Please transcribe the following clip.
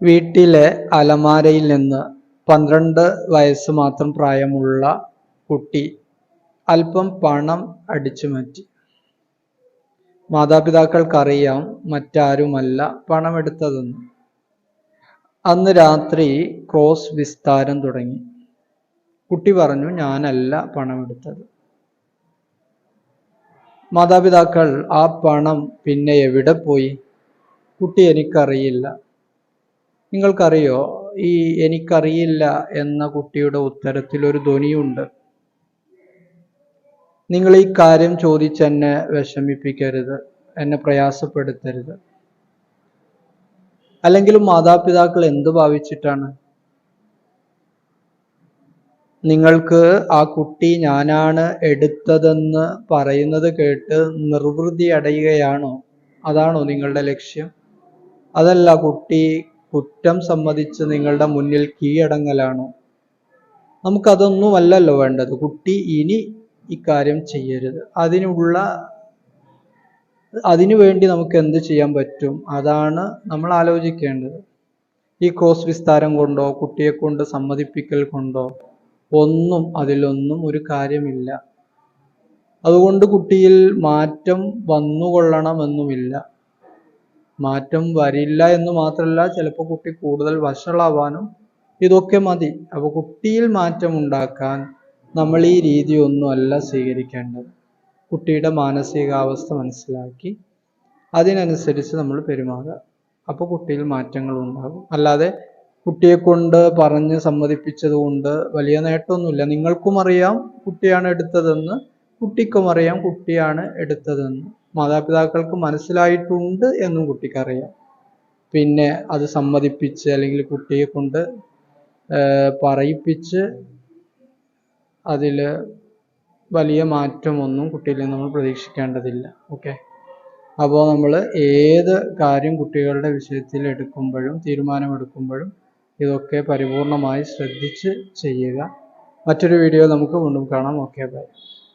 വീട്ടിലെ അലമാരയിൽ നിന്ന് പന്ത്രണ്ട് വയസ്സ് മാത്രം പ്രായമുള്ള കുട്ടി അല്പം പണം അടിച്ചു മാറ്റി. മാതാപിതാക്കൾക്കറിയാം മറ്റാരുമല്ല പണമെടുത്തതെന്ന്. അന്ന് രാത്രി ക്രോസ് വിസ്താരം തുടങ്ങി. കുട്ടി പറഞ്ഞു ഞാനല്ല പണമെടുത്തത്. മാതാപിതാക്കൾ ആ പണം പിന്നെ എവിടെ പോയി? കുട്ടി എനിക്കറിയില്ല. നിങ്ങൾക്കറിയോ? ഈ എനിക്കറിയില്ല എന്ന കുട്ടിയുടെ ഉത്തരത്തിൽ ഒരു ധ്വനിയുണ്ട്. നിങ്ങൾ ഈ കാര്യം ചോദിച്ച് എന്നെ വിഷമിപ്പിക്കരുത് എന്നെ പ്രയാസപ്പെടുത്തരുത്. അല്ലെങ്കിൽ മാതാപിതാക്കൾ എന്ത് ഭാവിച്ചിട്ടാണ്? നിങ്ങൾക്ക് ആ കുട്ടി ഞാനാണ് എടുത്തതെന്ന് പറയുന്നത് കേട്ട് നിർവൃതി അടയുകയാണോ? അതാണോ നിങ്ങളുടെ ലക്ഷ്യം? അതല്ല കുട്ടി കുറ്റം സമ്മതിച്ച് നിങ്ങളുടെ മുന്നിൽ കീഴടങ്ങലാണോ? നമുക്കതൊന്നുമല്ലല്ലോ വേണ്ടത്. കുട്ടി ഇനി ഇക്കാര്യം ചെയ്യരുത്. അതിനുള്ള അതിനു വേണ്ടി നമുക്ക് എന്ത് ചെയ്യാൻ പറ്റും? അതാണ് നമ്മൾ ആലോചിക്കേണ്ടത്. ഈ ക്രോസ് വിസ്താരം കൊണ്ടോ കുട്ടിയെ കൊണ്ട് സമ്മതിപ്പിക്കൽ കൊണ്ടോ ഒന്നും അതിലൊന്നും ഒരു കാര്യമില്ല. അതുകൊണ്ട് കുട്ടിയിൽ മാറ്റം വന്നുകൊള്ളണമെന്നുമില്ല. മാറ്റം വരില്ല എന്ന് മാത്രമല്ല ചിലപ്പോൾ കുട്ടി കൂടുതൽ വഷളാവാനും ഇതൊക്കെ മതി. അപ്പോൾ കുട്ടിയിൽ മാറ്റം ഉണ്ടാക്കാൻ നമ്മൾ ഈ രീതിയൊന്നും അല്ല സ്വീകരിക്കേണ്ടത്. കുട്ടിയുടെ മാനസികാവസ്ഥ മനസ്സിലാക്കി അതിനനുസരിച്ച് നമ്മൾ പെരുമാറുക. അപ്പോൾ കുട്ടിയിൽ മാറ്റങ്ങൾ ഉണ്ടാകും. അല്ലാതെ കുട്ടിയെ കൊണ്ട് പറഞ്ഞ് സമ്മതിപ്പിച്ചത് കൊണ്ട് വലിയ നേട്ടമൊന്നുമില്ല. നിങ്ങൾക്കും അറിയാം കുട്ടിയാണ് എടുത്തതെന്ന്. കുട്ടിക്കും അറിയാം കുട്ടിയാണ് എടുത്തതെന്ന്. മാതാപിതാക്കൾക്ക് മനസ്സിലായിട്ടുണ്ട് എന്നും കുട്ടിക്കറിയാം പിന്നെ അത് സമ്മതിപ്പിച്ച് അല്ലെങ്കിൽ കുട്ടിയെ കൊണ്ട് പറയിപ്പിച്ച് അതിൽ വലിയ മാറ്റമൊന്നും കുട്ടിയിൽ നിന്ന് നമ്മൾ പ്രതീക്ഷിക്കേണ്ടതില്ല. ഓക്കെ? അപ്പോൾ നമ്മൾ ഏത് കാര്യം കുട്ടികളുടെ വിഷയത്തിൽ എടുക്കുമ്പോഴും തീരുമാനമെടുക്കുമ്പോഴും ഇതൊക്കെ പരിപൂർണമായി ശ്രദ്ധിച്ച് ചെയ്യുക. മറ്റൊരു വീഡിയോ നമുക്ക് വീണ്ടും കാണാം. Okay bye.